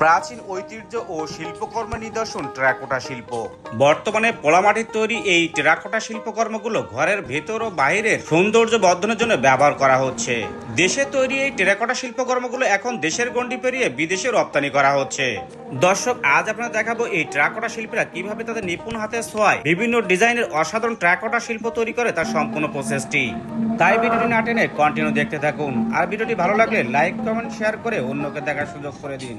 প্রাচীন ঐতিহ্য ও শিল্পকর্ম নিদর্শন টেরাকোটা শিল্প। বর্তমানে পোলামাটির তৈরি এই টেরাকোটা শিল্পকর্মগুলো ঘরের ভেতর ও বাইরের সৌন্দর্য বর্ধনের জন্য ব্যবহার করা হচ্ছে। দেশে তৈরি এই টেরাকোটা শিল্পকর্মগুলো এখন দেশের গণ্ডি পেরিয়ে বিদেশে রপ্তানি করা হচ্ছে। দর্শক, আজ আপনারা দেখাবো এই ট্রাকোটা শিল্পীরা কীভাবে তাদের নিপুণ হাতে ছোঁয়ায় বিভিন্ন ডিজাইনের অসাধারণ ট্রাকোটা শিল্প তৈরি করে তার সম্পূর্ণ প্রসেসটি। তাই ভিডিওটি না টেনে কন্টিনিউ দেখতে থাকুন। আর ভিডিওটি ভালো লাগলে লাইক কমেন্ট শেয়ার করে অন্যকে দেখার সুযোগ করে দিন।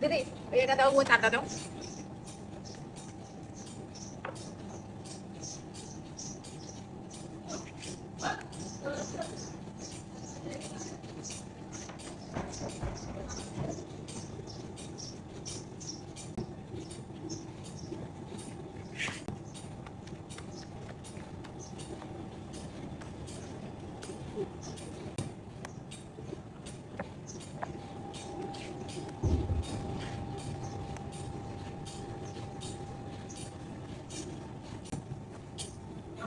দিদি এটা দাও ওই তারটা দাও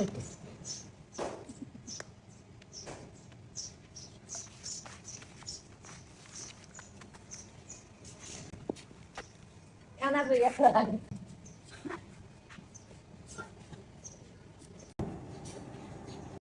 るんです。花ぶや